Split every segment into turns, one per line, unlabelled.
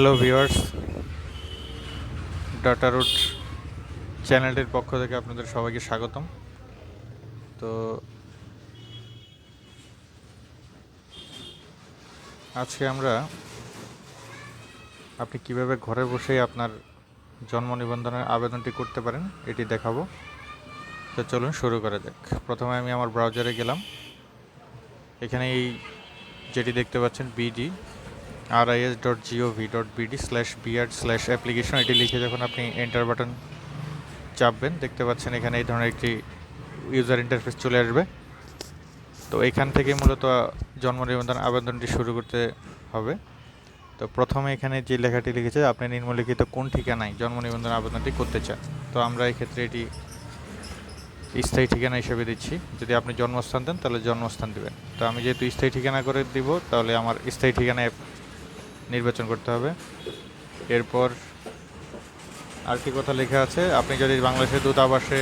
Hello viewers data root চ্যানেলটির পক্ষ থেকে আপনাদের সবাইকে স্বাগতম। তো আজকে আমরা আপনি কীভাবে ঘরে বসেই আপনার জন্ম নিবন্ধনের আবেদনটি করতে পারেন, এটি দেখাবো। তো চলুন শুরু করা যাক। প্রথমে আমি আমার ব্রাউজারে গেলাম। এখানে এই যেটি দেখতে পাচ্ছেন BD RIS dot GOV dot BD slash BR slash application এটি লিখে যখন আপনি এন্টার বাটন চাপবেন, দেখতে পাচ্ছেন এখানে এই ধরনের একটি ইউজার ইন্টারফেস চলে আসবে। তো এখান থেকে মূলত জন্ম নিবন্ধন আবেদনটি শুরু করতে হবে। তো প্রথমে এখানে যে লেখাটি লিখেছে, আপনি নিম্নলিখিত কোন ঠিকানায় জন্ম নিবন্ধন আবেদনটি করতে চান? তো আমরা এক্ষেত্রে এটি স্থায়ী ঠিকানা হিসেবে দিচ্ছি। যদি আপনি জন্মস্থান দেন, তাহলে জন্মস্থান দেবেন। তো আমি যেহেতু স্থায়ী ঠিকানা করে দিব, তাহলে আমার স্থায়ী ঠিকানায় নির্বাচন করতে হবে। এরপর আর কি কথা লেখা আছে? আপনি যদি বাংলাদেশের দূতাবাসে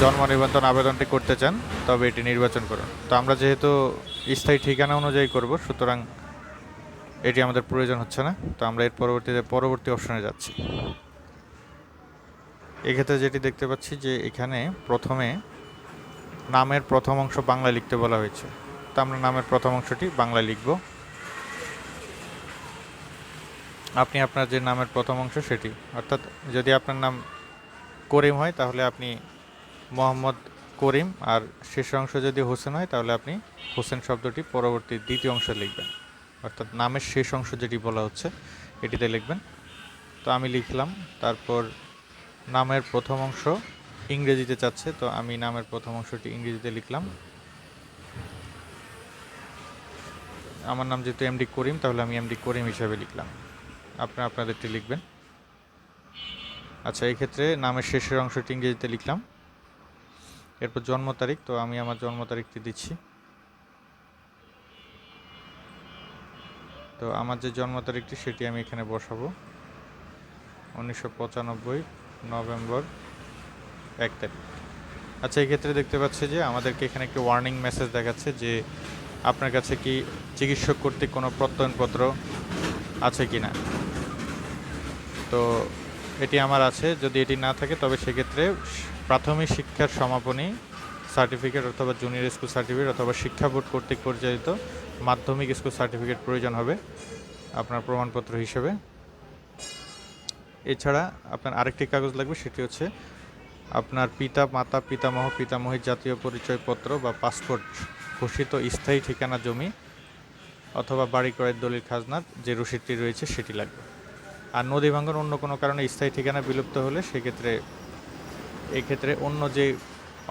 জন্ম নিবন্ধন আবেদনটি করতে চান, তবে এটি নির্বাচন করুন। তো আমরা যেহেতু স্থায়ী ঠিকানা অনুযায়ী করব, সুতরাং এটি আমাদের প্রয়োজন হচ্ছে না। তো আমরা এর পরবর্তীতে পরবর্তী অপশনে যাচ্ছি। এক্ষেত্রে যেটি দেখতে পাচ্ছি যে এখানে প্রথমে নামের প্রথম অংশ বাংলা লিখতে বলা হয়েছে। তো আমরা নামের প্রথম অংশটি বাংলা লিখব। আপনি আপনার যে নামের প্রথম অংশ সেটি। অর্থাৎ যদি আপনার নাম করিম হয়, তাহলে আপনি মোহাম্মদ করিম, আর শেষ অংশ যদি হোসেন হয়, তাহলে আপনি হোসেন শব্দটি পরবর্তী দ্বিতীয় অংশে লিখবেন। অর্থাৎ নামের শেষ অংশ যেটি বলা হচ্ছে, এটিতে লিখবেন। তো আমি লিখলাম, তারপর নামের প্রথম অংশ ইংরেজিতে চাচ্ছে তো আমি নামের প্রথম অংশটি ইংরেজিতে লিখলাম। আমার নাম যেহেতু এমডি করিম, তাহলে আমি এমডি করিম হিসাবে লিখলাম। আপনারা আপনাদেরটি লিখবেন। আচ্ছা এই ক্ষেত্রে নামের শেষের অংশটি ইংরেজিতে লিখলাম। এরপর জন্ম তারিখ, তো আমি আমার জন্ম তারিখটি দিচ্ছি। তো আমার যে জন্ম তারিখটি, সেটি আমি এখানে বসাবো। উনিশশো পঁচানব্বই নভেম্বর এক তারিখ। আচ্ছা এই ক্ষেত্রে দেখতে পাচ্ছি যে আমাদেরকে এখানে একটি ওয়ার্নিং মেসেজ দেখাচ্ছে যে আপনার কাছে কি চিকিৎসক কর্তৃক কোনো প্রত্যয়নপত্র আছে কি না তো এটি আমার আছে। যদি এটি না থাকে, তবে সেক্ষেত্রে প্রাথমিক শিক্ষার সমাপনী সার্টিফিকেট অথবা জুনিয়র স্কুল সার্টিফিকেট অথবা শিক্ষা বোর্ড কর্তৃক পরিচালিত মাধ্যমিক স্কুল সার্টিফিকেট প্রয়োজন হবে আপনার প্রমাণপত্র হিসেবে। এছাড়া আপনার আরেকটি কাগজ লাগবে, সেটি হচ্ছে আপনার পিতা, মাতা, পিতামহ, পিতামহীর জাতীয় পরিচয়পত্র বা পাসপোর্ট, ঘোষিত স্থায়ী ঠিকানা, জমি অথবা বাড়ি ক্রয়ের দলিল, খাজনার যে রসিদটি রয়েছে, সেটি লাগবে। আর নদী ভাঙ্গন অন্য কোনো কারণে স্থায়ী ঠিকানা বিলুপ্ত হলে সেক্ষেত্রে, এক্ষেত্রে অন্য যে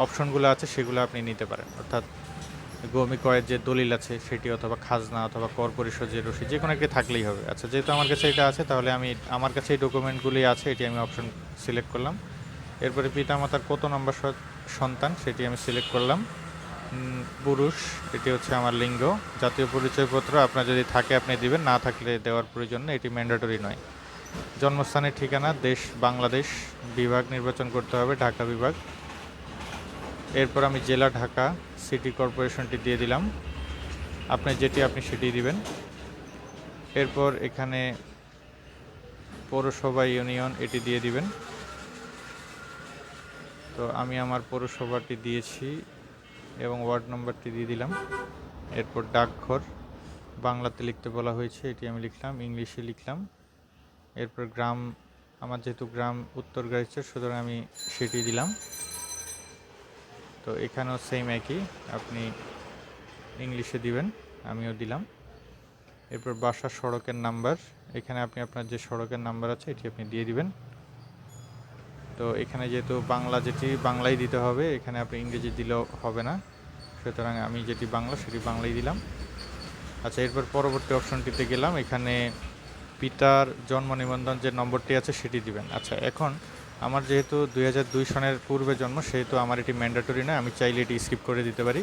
অপশনগুলো আছে সেগুলো আপনি নিতে পারেন। অর্থাৎ গমি কয়ের যে দলিল আছে সেটি অথবা খাজনা অথবা কর পরিশোধ যে রসিদ, যে কোনো একটি থাকলেই হবে। আচ্ছা যেহেতু আমার কাছে এটা আছে, তাহলে আমি, আমার কাছে এই ডকুমেন্টগুলি আছে, এটি আমি অপশন সিলেক্ট করলাম। এরপরে পিতামাতার কত নম্বর সন্তান সেটি আমি সিলেক্ট করলাম। পুরুষ, এটি হচ্ছে আমার লিঙ্গ। জাতীয় পরিচয়পত্র আপনার যদি থাকে আপনি দিবেন, না থাকলে দেওয়ার প্রয়োজন এটি ম্যান্ডেটরি নয়। জন্মস্থানের ঠিকানা দেশ বাংলাদেশ বিভাগ নির্বাচন করতে হবে, ঢাকা বিভাগ। এরপর আমি জেলা ঢাকা সিটি কর্পোরেশনটি দিয়ে দিলাম। আপনি যেটি আপনি সেটি দিবেন। এরপর এখানে পৌরসভা ইউনিয়ন এটি দিয়ে দিবেন। তো আমি আমার পৌরসভাটি দিয়েছি এবং ওয়ার্ড নম্বরটি দিয়ে দিলাম। এরপর ডাকঘর, বাংলাতে লিখতে বলা হয়েছে, এটি আমি লিখলাম, ইংলিশে লিখলাম। এরপর গ্রাম, আমার যেহেতু গ্রাম উত্তর গাড়িচর সুতরাং আমি সেটি দিলাম। তো এখানেও সেম একই, আপনি ইংলিশে দিবেন, আমিও দিলাম। এরপর বাসা সড়কের নাম্বার এখানে আপনি আপনার যে সড়কের নাম্বার আছে, এটি আপনি দিয়ে দিবেন। তো এখানে যেহেতু বাংলা যেটি বাংলাই দিতে হবে, এখানে আপনি ইংরেজি দিলেও হবে না। সুতরাং আমি যেটি বাংলা, সেটি বাংলাই দিলাম। আচ্ছা এরপর পরবর্তী অপশনটিতে গেলাম, এখানে পিতার জন্ম নিবন্ধন যে নম্বরটি আছে সেটি দিবেন। আচ্ছা এখন আমার যেহেতু দুই হাজার দুই সনের পূর্বে জন্ম, সেহেতু আমার এটি ম্যান্ডেটরি নয়, আমি চাইলে এটি স্কিপ করে দিতে পারি।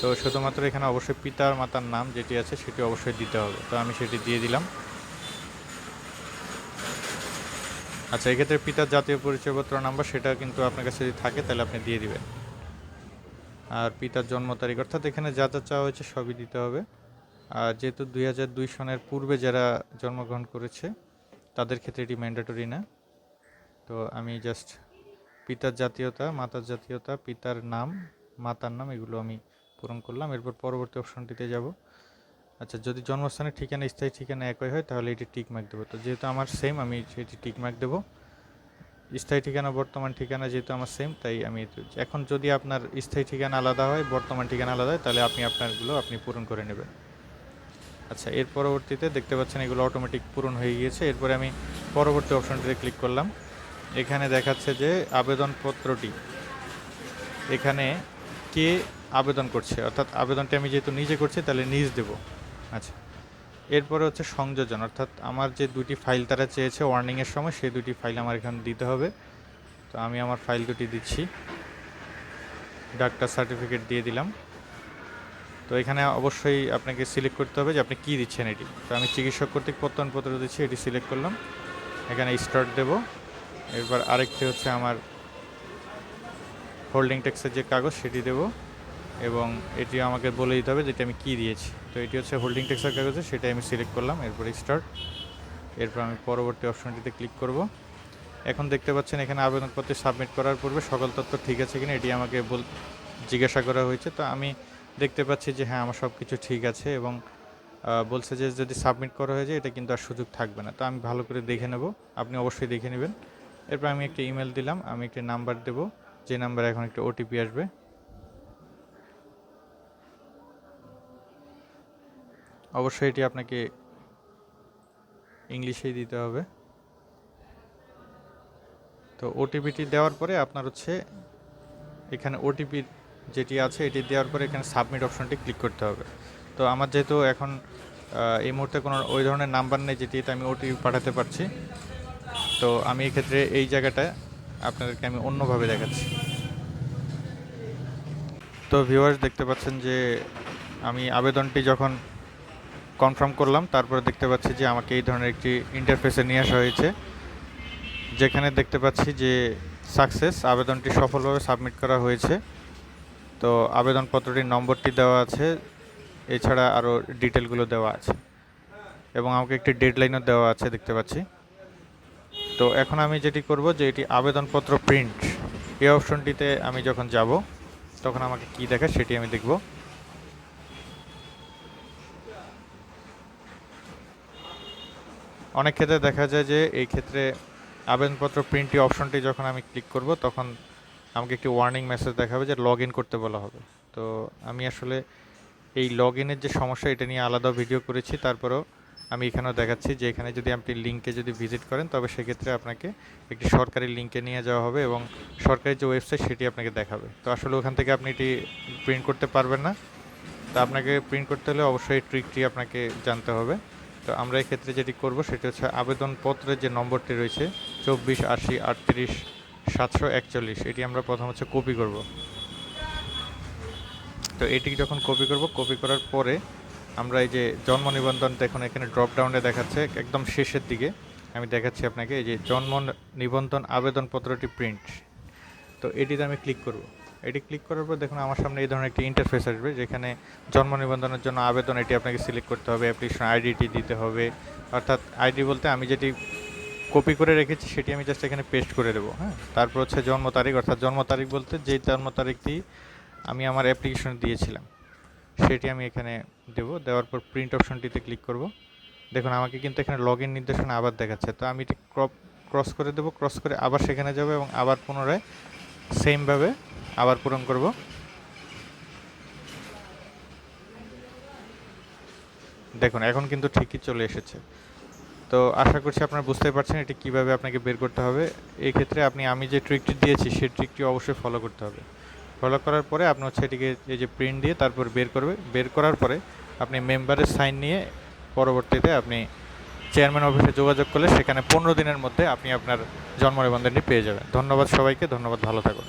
তো শুধুমাত্র এখানে অবশ্যই পিতার মাতার নাম যেটি আছে সেটি অবশ্যই দিতে হবে। তো আমি সেটি দিয়ে দিলাম। আচ্ছা এক্ষেত্রে পিতার জাতীয় পরিচয়পত্র নাম্বার সেটা কিন্তু আপনার কাছে যদি থাকে, তাহলে আপনি দিয়ে দিবেন। আর পিতার জন্ম তারিখ, অর্থাৎ এখানে যা যা চাওয়া হয়েছে সবই দিতে হবে। যেহেতু দুই হাজার দুই সনের পূর্বে যারা জন্মগ্রহণ করেছে, তাদের ক্ষেত্রে এটি ম্যান্ডেটরি না। তো আমি জাস্ট পিতার জাতীয়তা, মাতার জাতীয়তা, পিতার নাম, মাতার নাম এগুলো আমি পূরণ করলাম। এরপর পরবর্তী অপশনটিতে যাব। আচ্ছা যদি জন্মস্থানের ঠিকানা, স্থায়ী ঠিকানা একই হয়, তাহলে এটি টিক মার্ক দেবো। তো যেহেতু আমার সেম আমি সেটি টিক মার্ক দেবো। স্থায়ী ঠিকানা, বর্তমান ঠিকানা যেহেতু আমার সেম তাই আমি এখন যদি আপনার স্থায়ী ঠিকানা আলাদা হয়, বর্তমান ঠিকানা আলাদা হয়, তাহলে আপনি আপনারগুলো আপনি পূরণ করে নেবেন। আচ্ছা এর পরবর্তীতে দেখতে পাচ্ছেন এগুলো অটোমেটিক পূরণ হয়ে গিয়েছে। এরপরে আমি পরবর্তী অপশনটিতে ক্লিক করলাম। এখানে দেখাচ্ছে যে আবেদনপত্রটি, এখানে কে আবেদন করছে, অর্থাৎ আবেদনটি আমি যেহেতু নিজে করছি, তাহলে নিজ দেব। আচ্ছা এরপরে হচ্ছে সংযোজন, অর্থাৎ আমার যে দুটি ফাইল তারা চেয়েছে ওয়ার্নিংয়ের সময়, সেই দুটি ফাইল আমার এখানে দিতে হবে। তো আমি আমার ফাইল দুটি দিচ্ছি। ডাক্তার সার্টিফিকেট দিয়ে দিলাম। তো এখানে অবশ্যই আপনাকে সিলেক্ট করতে হবে যে আপনি কী দিচ্ছেন এটি। তো আমি চিকিৎসক কর্তৃক প্রত্যয়নপত্র দিচ্ছি, এটি সিলেক্ট করলাম। এখানে স্টার্ট দেব। এরপর আরেকটি হচ্ছে আমার হোল্ডিং ট্যাক্সের যে কাগজ, সেটি দেব এবং এটি আমাকে বলে দিতে হবে যেটা আমি কী দিয়েছি। তো এটি হচ্ছে হোল্ডিং ট্যাক্সের কাগজে সেটা আমি সিলেক্ট করলাম। এরপর স্টার্ট এরপর আমি পরবর্তী অপশনটিতে ক্লিক করব। এখন দেখতে পাচ্ছেন এখানে আবেদনপত্র সাবমিট করার পূর্বে সকল তথ্য ঠিক আছে কিনা, এটি আমাকে বল জিজ্ঞাসা করা হয়েছে। তো আমি দেখতে পাচ্ছি যে হ্যাঁ আমার সব কিছু ঠিক আছে এবং বলছে যে, যদি সাবমিট করা হয়ে যায়, এটা কিন্তু আর সুযোগ থাকবে না। তো আমি ভালো করে দেখে নেব। আপনি অবশ্যই দেখে নেবেন। এরপর আমি একটা ইমেল দিলাম, আমি একটি নাম্বার দেব। যে নাম্বারে এখন একটা ওটিপি আসবে। অবশ্যই এটি আপনাকে ইংলিশেই দিতে হবে। তো ওটিপিটি দেওয়ার পরে আপনার হচ্ছে, এখানে ওটিপি যেটি আছে এটি দেওয়ার পরে এখানে সাবমিট অপশনটি ক্লিক করতে হবে। তো আমার যেহেতু এখন এই মুহূর্তে কোনো, ওই ধরনের নাম্বার নেই যেটিতে আমি ওটিপি পাঠাতে পারছি, তো আমি এক্ষেত্রে এই জায়গাটায় আপনাদেরকে আমি অন্যভাবে দেখাচ্ছি। তো ভিউয়ার্স দেখতে পাচ্ছেন যে আমি আবেদনটি যখন কনফার্ম করলাম, তারপরে দেখতে পাচ্ছি যে আমাকে এই ধরনের একটি ইন্টারফেসে নিয়ে আসা হয়েছে, যেখানে দেখতে পাচ্ছি যে সাকসেস আবেদনটি সফলভাবে সাবমিট করা হয়েছে। তো আবেদনপত্রটির নম্বরটি দেওয়া আছে, এছাড়া আরও ডিটেলগুলো দেওয়া আছে। এবং আমাকে একটি ডেডলাইনও দেওয়া আছে দেখতে পাচ্ছি। তো এখন আমি যেটি করব যে এটি আবেদনপত্র প্রিন্ট। এই অপশনটিতে আমি যখন যাব, তখন আমাকে কি দেখায় সেটি আমি দেখব। অনেক ক্ষেত্রে দেখা যায় যে এই ক্ষেত্রে আবেদনপত্র প্রিন্টটি অপশনটি যখন আমি ক্লিক করব, তখন আমাকে একটি ওয়ার্নিং মেসেজ দেখাবে যে লগ ইন করতে বলা হবে। তো আমি আসলে এই লগ ইনের যে সমস্যা, এটা নিয়ে আলাদা ভিডিও করেছি। তারপরেও আমি এখানেও দেখাচ্ছি যে এখানে যদি আপনি লিঙ্কে যদি ভিজিট করেন, তবে সেক্ষেত্রে আপনাকে একটি সরকারি লিঙ্কে নিয়ে যাওয়া হবে এবং সরকারি যে ওয়েবসাইট সেটি আপনাকে দেখাবে। তো আসলে ওখান থেকে আপনি এটি প্রিন্ট করতে পারবেন না। তো আপনাকে প্রিন্ট করতে হলে অবশ্যই ট্রিকটি আপনাকে জানতে হবে। তো আমরা এক্ষেত্রে যেটি করব, সেটি হচ্ছে আবেদনপত্রের যে নম্বরটি রয়েছে, চব্বিশ আশি আটত্রিশ সাতশো একচল্লিশ, এটি আমরা প্রথম হচ্ছে কপি করব। তো এটি যখন কপি করব, কপি করার পরে আমরা এই যে জন্ম নিবন্ধন দেখুন এখানে ড্রপ ডাউনে দেখাচ্ছে, একদম শেষের দিকে। আমি দেখাচ্ছি আপনাকে, এই যে জন্ম নিবন্ধন আবেদনপত্রটি প্রিন্ট তো এটিতে আমি ক্লিক করব। এটি ক্লিক করার পর দেখুন আমার সামনে এই ধরনের একটি ইন্টারফেস আসবে, যেখানে জন্ম নিবন্ধনের জন্য আবেদন এটি আপনাকে সিলেক্ট করতে হবে অ্যাপ্লিকেশন আইডিটি দিতে হবে। অর্থাৎ আইডি বলতে আমি যেটি কপি করে রেখেছি, সেটি আমি জাস্ট এখানে পেস্ট করে দেবো হ্যাঁ? তারপর হচ্ছে জন্ম তারিখ, অর্থাৎ জন্ম তারিখ বলতে যেই জন্ম তারিখটি আমি আমার অ্যাপ্লিকেশনে দিয়েছিলাম, সেটি আমি এখানে দেব। দেওয়ার পর প্রিন্ট অপশনটিতে ক্লিক করব। দেখুন, আমাকে কিন্তু এখানে লগ ইন নির্দেশনা আবার দেখাচ্ছে। তো আমি এটি ক্রপ ক্রস করে দেবো ক্রস করে আবার সেখানে যাব এবং আবার পুনরায় সেমভাবে আবার পূরণ করব। দেখুন, এখন কিন্তু ঠিকই চলে এসেছে। তো আশা করছি আপনারা বুঝতে পারছেন এটি কীভাবে আপনাকে বের করতে হবে। এই ক্ষেত্রে আপনি, আমি যে ট্রিকটি দিয়েছি সেই ট্রিকটি অবশ্যই ফলো করতে হবে। ফলো করার পরে আপনি হচ্ছে এটিকে এই যে প্রিন্ট দিয়ে তারপর বের করবে। বের করার পরে আপনি মেম্বারের সাইন নিয়ে পরবর্তীতে আপনি চেয়ারম্যান অফিসে যোগাযোগ করলে সেখানে পনেরো দিনের মধ্যে আপনি আপনার জন্ম নিবন্ধনটি পেয়ে যাবেন। ধন্যবাদ সবাইকে, ধন্যবাদ, ভালো থাকুন।